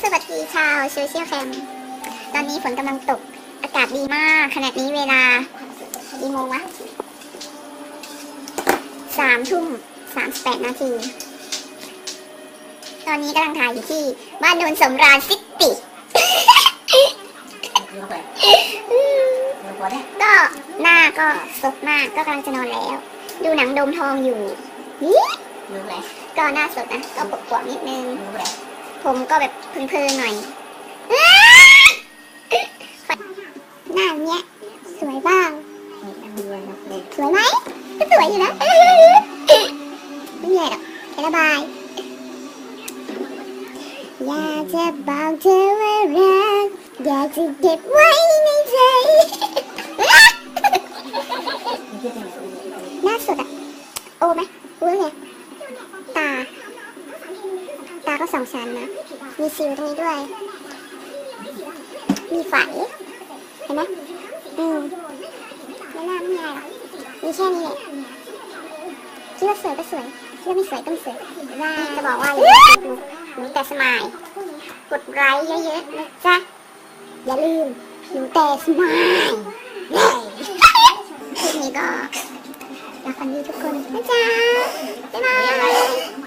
สวัสดีชาวโซเชียลแคมตอนนี้ฝนกำลังตก อากาศดีมาก ขณะนี้เวลากี่โมงวะสามทุ่มสามสิบแปดนาที ตอนนี้กำลังถ่ายอยู่ที่บ้านโนนสำราญซิตี้ดูไปดูหัวเนี่ยก็หน้าก็สดมากก็กำลังจะนอนแล้ว ดูหนังโดมทองอยู่นี่ดูไหนก็หน้าสดนะ ก็ปวดปวดๆนิดนึงดูไหน ผมก็แบบเพลินๆหน่อย หน้าเนี้ย สวยบ้าง สวยไหมก็สวยอยู่นะไม่มีอะไรหรอกแค่ระบาย อยากจะบอกเธอว่ารัก อยากจะเก็บไว้ในใจนี่คิดยังไงหน้าสดอะโอไหมโอ้ไงตาตา ก็สองชั้นนะ มีสิวตรงนี้ด้วย มีไฝเห็นไหมอืมแล้วหน้าไม่มีอะไรหรอกมีแค่นี้แหละคิดว่าสวยก็สวยคิดว่าไม่สวยก็ไม่สวยว่าจะบอกว่าอย่าลืมกดหนูแต่สมายกดไลค์เยอะๆนะจ๊ะอย่าลืมหนูแต่สมายคลิปนี้ก็รักกันดีทุกคนนะจ๊ะบ๊ายบาย